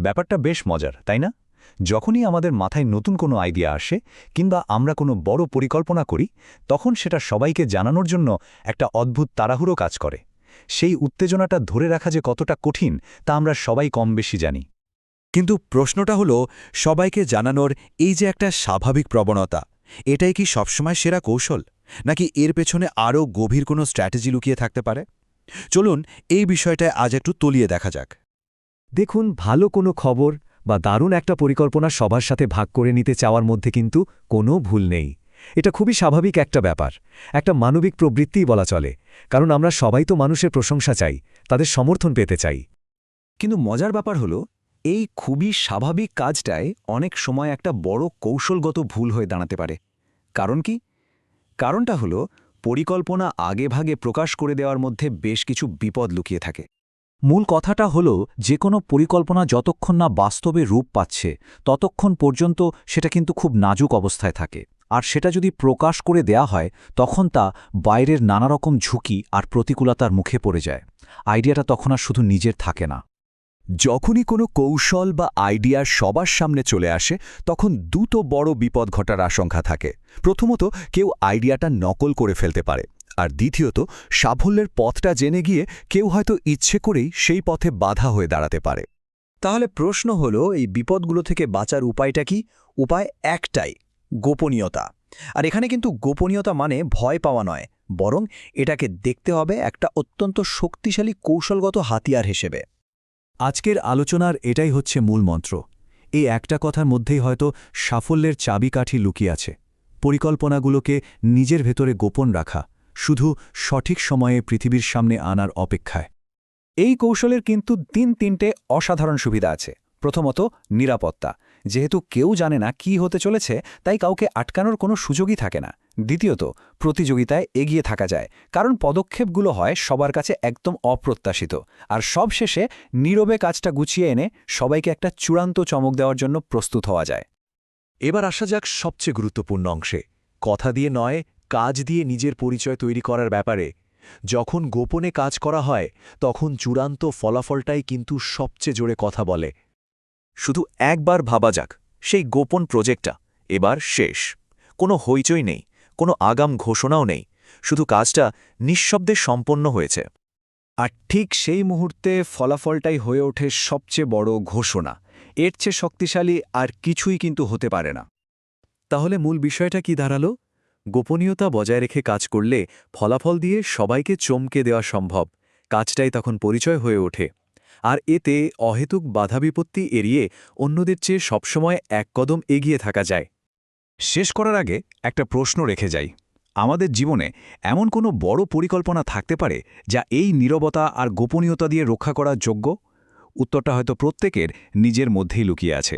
ব্যাপারটা বেশ মজার, তাই না? যখনই আমাদের মাথায় নতুন কোনো আইডিয়া আসে কিংবা আমরা কোনো বড় পরিকল্পনা করি, তখন সেটা সবাইকে জানানোর জন্য একটা অদ্ভুত তাড়াহুড়ো কাজ করে। সেই উত্তেজনাটা ধরে রাখা যে কতটা কঠিন, তা আমরা সবাই কম বেশি জানি। কিন্তু প্রশ্নটা হলো, সবাইকে জানানোর এই যে একটা স্বাভাবিক প্রবণতা, এটাই কি সবসময় সেরা কৌশল? নাকি এর পেছনে আরও গভীর কোনো স্ট্র্যাটেজি লুকিয়ে থাকতে পারে? চলুন এই বিষয়টায় আজ একটু তলিয়ে দেখা যাক। দেখুন, ভালো কোনো খবর বা দারুণ একটা পরিকল্পনা সবার সাথে ভাগ করে নিতে চাওয়ার মধ্যে কিন্তু কোনো ভুল নেই। এটা খুবই স্বাভাবিক একটা ব্যাপার। একটা মানবিক প্রবৃত্তিই বলা চলে, কারণ আমরা সবাই তো মানুষের প্রশংসা চাই, তাদের সমর্থন পেতে চাই। কিন্তু মজার ব্যাপার হলো, এই খুবই স্বাভাবিক কাজটায় অনেক সময় একটা বড় কৌশলগত ভুল হয়ে দাঁড়াতে পারে। কারণ কি? কারণটা হলো, পরিকল্পনা আগেভাগে প্রকাশ করে দেওয়ার মধ্যে বেশ কিছু বিপদ লুকিয়ে থাকে। মূল কথাটা হল, যে কোনো পরিকল্পনা যতক্ষণ না বাস্তবে রূপ পাচ্ছে, ততক্ষণ পর্যন্ত সেটা কিন্তু খুব নাজুক অবস্থায় থাকে। আর সেটা যদি প্রকাশ করে দেয়া হয়, তখন তা বাইরের নানা রকম ঝুঁকি আর প্রতিকূলতার মুখে পড়ে যায়। আইডিয়াটা তখন আর শুধু নিজের থাকে না। যখনই কোনো কৌশল বা আইডিয়া সবার সামনে চলে আসে, তখন দুটো বড় বিপদ ঘটার আশঙ্কা থাকে। প্রথমত, কেউ আইডিয়াটা নকল করে ফেলতে পারে। আর দ্বিতীয়ত, সাফল্যের পথটা জেনে গিয়ে কেউ হয়তো ইচ্ছে করেই সেই পথে বাধা হয়ে দাঁড়াতে পারে। তাহলে প্রশ্ন হলো, এই বিপদগুলো থেকে বাঁচার উপায়টা কি? উপায় একটাই, গোপনীয়তা। আর এখানে কিন্তু গোপনীয়তা মানে ভয় পাওয়া নয়, বরং এটাকে দেখতে হবে একটা অত্যন্ত শক্তিশালী কৌশলগত হাতিয়ার হিসেবে। আজকের আলোচনার এটাই হচ্ছে মূল মন্ত্র। এই একটা কথার মধ্যেই হয়তো সাফল্যের চাবিকাঠি লুকিয়ে আছে। পরিকল্পনাগুলোকে নিজের ভেতরে গোপন রাখা। শুধু সঠিক সময়ে পৃথিবীর সামনে আনার অপেক্ষায়। এই কৌশলের কিন্তু তিন তিনটে অসাধারণ সুবিধা আছে। প্রথমত, নিরাপত্তা। যেহেতু কেউ জানে না কি হতে চলেছে, তাই কাউকে আটকানোর কোনো সুযোগই থাকে না। দ্বিতীয়ত, প্রতিযোগিতায় এগিয়ে থাকা যায়, কারণ পদক্ষেপগুলো হয় সবার কাছে একদম অপ্রত্যাশিত। আর সবশেষে, নীরবে কাজটা গুছিয়ে এনে সবাইকে একটা চূড়ান্ত চমক দেওয়ার জন্য প্রস্তুত হওয়া যায়। এবার আসা যাক সবচেয়ে গুরুত্বপূর্ণ অংশে। কথা দিয়ে নয় কাজ দিয়ে নিজের পরিচয় তৈরি করার ব্যাপারে। যখন গোপনে কাজ করা হয়, তখন চূড়ান্ত ফলাফলটাই কিন্তু সবচেয়ে জোরে কথা বলে। শুধু একবার ভাবা যাক, সেই গোপন প্রজেক্টটা এবার শেষ। কোনো হইচই নেই, কোনো আগাম ঘোষণাও নেই, শুধু কাজটা নিঃশব্দে সম্পন্ন হয়েছে। আর ঠিক সেই মুহূর্তে ফলাফলটাই হয়ে ওঠে সবচেয়ে বড় ঘোষণা। এর চেয়ে শক্তিশালী আর কিছুই কিন্তু হতে পারে না। তাহলে মূল বিষয়টা কি দাঁড়াল? গোপনীয়তা বজায় রেখে কাজ করলে ফলাফল দিয়ে সবাইকে চমকে দেওয়া সম্ভব। কাজটাই তখন পরিচয় হয়ে ওঠে। আর এতে অহেতুক বাধা বিপত্তি এড়িয়ে অন্যদের চেয়ে সবসময় এক কদম এগিয়ে থাকা যায়। শেষ করার আগে একটা প্রশ্ন রেখে যাই। আমাদের জীবনে এমন কোনো বড় পরিকল্পনা থাকতে পারে যা এই নীরবতা আর গোপনীয়তা দিয়ে রক্ষা করার যোগ্য? উত্তরটা হয়তো প্রত্যেকের নিজের মধ্যেই লুকিয়ে আছে।